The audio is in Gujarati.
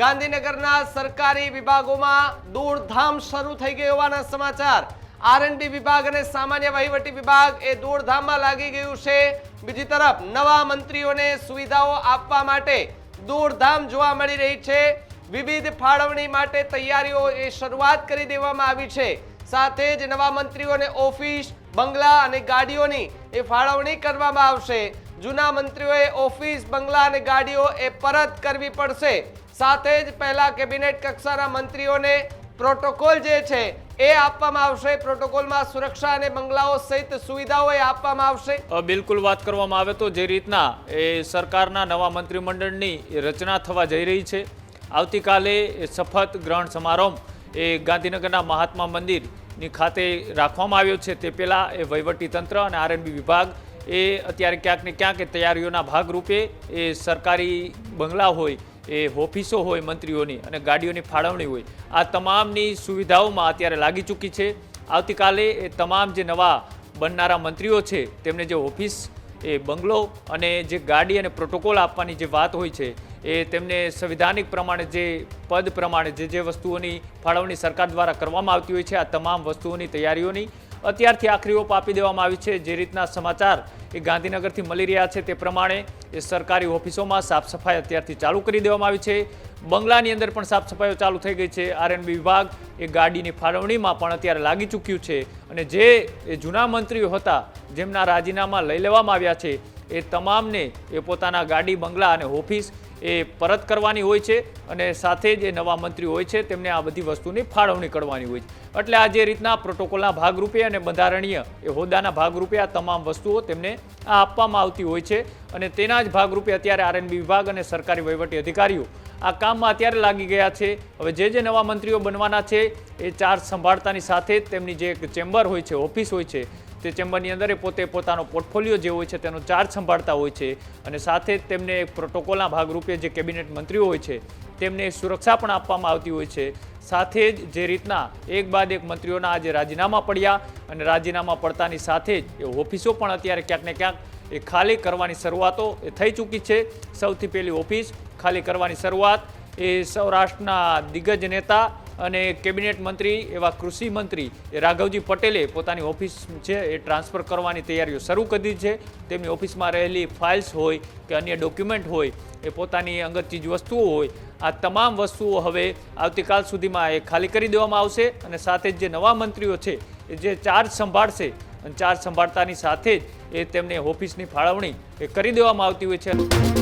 ગાંધીનગરના સરકારી વિભાગોમાં દોડધામ શરૂ થઈ ગઈ હોવાના સમાચાર. આરએનડી વિભાગ અને સામાન્ય વહીવટી વિભાગ એ દોડધામમાં લાગી ગયું છે. બીજી તરફ નવા મંત્રીઓને સુવિધાઓ આપવા માટે દોડધામ જોવા મળી રહી છે. વિવિધ ફાળવણી માટે તૈયારીઓ એ શરૂઆત કરી દેવામાં આવી છે. સાથે જ નવા મંત્રીઓને ઓફિસ, બંગલા અને ગાડીઓની એ ફાળવણી કરવામાં આવશે. જૂના મંત્રીઓએ ઓફિસ, બંગલા અને ગાડીઓ એ પરત કરવી પડશે. સાથે જ પહેલા કેબિનેટ કક્ષાના મંત્રીઓને પ્રોટોકોલ જે છે એ આપવામાં આવશે. પ્રોટોકોલમાં સુરક્ષા અને બંગલાઓ સહિત સુવિધાઓ એ આપવામાં આવશે. બિલકુલ વાત કરવામાં આવે તો જે રીતના એ સરકારના નવા મંત્રીમંડળની રચના થવા જઈ રહી છે. આવતીકાલે શપથ ગ્રહણ સમારંભ એ ગાંધીનગરના મહાત્મા મંદિરની ખાતે રાખવામાં આવ્યો છે. તે પહેલાં એ વહીવટી તંત્ર અને આરએનબી વિભાગ એ અત્યારે ક્યાંક ને ક્યાંક તૈયારીઓના ભાગરૂપે એ સરકારી બંગલા હોય, એ ઓફિસો હોય મંત્રીઓની અને ગાડીઓની ફાળવણી હોય, આ તમામની સુવિધાઓમાં અત્યારે લાગી ચૂકી છે. આવતીકાલે એ તમામ જે નવા બનનારા મંત્રીઓ છે, તેમને જે ઓફિસ, એ બંગલો અને જે ગાડી અને પ્રોટોકોલ આપવાની જે વાત હોય છે, એ તેમને સંવિધાનિક પ્રમાણે જે પદ પ્રમાણે જે જે વસ્તુઓની ફાળવણી સરકાર દ્વારા કરવામાં આવતી હોય છે, આ તમામ વસ્તુઓની તૈયારીઓની અત્યારથી આખરી ઓપ આપી દેવામાં આવી છે. જે રીતના સમાચાર એ ગાંધીનગરથી મળી રહ્યા છે તે પ્રમાણે એ સરકારી ઓફિસોમાં સાફ સફાઈ અત્યારથી ચાલુ કરી દેવામાં આવી છે. બંગલાની અંદર પણ સાફ સફાઈઓ ચાલુ થઈ ગઈ છે. આરએનબી વિભાગ એ ગાડીની ફાળવણીમાં પણ અત્યારે લાગી ચૂક્યું છે અને જે જૂના મંત્રીઓ હતા, જેમના રાજીનામા લઈ લેવામાં આવ્યા છે એ તમામને એ પોતાના ગાડી, બંગલા અને ઓફિસ એ પરત કરવાની હોય છે અને સાથે જ નવા મંત્રી હોય છે, તેમને આ બધી વસ્તુની ફાળવણી કરવાની હોય છે. એટલે આ જે રીતના પ્રોટોકોલના ભાગરૂપે અને બંધારણીય એ હોદ્દાના ભાગરૂપે આ તમામ વસ્તુઓ તેમને આ આપવામાં આવતી હોય છે અને તેના જ ભાગરૂપે અત્યારે આરએનબી વિભાગ અને સરકારી વહીવટી અધિકારીઓ આ કામમાં અત્યારે લાગી ગયા છે. હવે જે જે નવા મંત્રીઓ બનવાના છે, એ ચાર્જ સંભાળતાની સાથે તેમની જે એક ચેમ્બર હોય છે, ઓફિસ હોય છે તે ચેમ્બરની અંદર એ પોતે પોતાનો પોર્ટફોલિયો જે હોય છે તેનો ચાર્જ સંભાળતા હોય છે અને સાથે જ તેમને એક પ્રોટોકોલના ભાગરૂપે જે કેબિનેટ મંત્રીઓ હોય છે, તેમને સુરક્ષા પણ આપવામાં આવતી હોય છે. સાથે જ જે રીતના એક બાદ એક મંત્રીઓના આજે રાજીનામા પડ્યા અને રાજીનામા પડતાની સાથે જ એ ઓફિસો પણ અત્યારે ક્યાંક ને ક્યાંક એ ખાલી કરવાની શરૂઆતો એ થઈ ચૂકી છે. સૌથી પહેલી ઓફિસ ખાલી કરવાની શરૂઆત એ સૌરાષ્ટ્રના દિગ્ગજ નેતા અને કેબિનેટ મંત્રી એવા કૃષિ મંત્રી રાઘવજી પટેલે પોતાની ઓફિસ છે એ ટ્રાન્સફર કરવાની તૈયારીઓ શરૂ કરી છે. તેમની ઓફિસમાં રહેલી ફાઇલ્સ હોય કે અન્ય ડોક્યુમેન્ટ હોય એ પોતાની અંગત ચીજ વસ્તુઓ હોય, આ તમામ વસ્તુઓ હવે આવતીકાલ સુધીમાં એ ખાલી કરી દેવામાં આવશે અને સાથે જ જે નવા મંત્રીઓ છે એ જે ચાર્જ સંભાળશે અને ચાર્જ સંભાળતાની સાથે જ એ તેમને ઓફિસની ફાળવણી એ કરી દેવામાં આવતી હોય છે.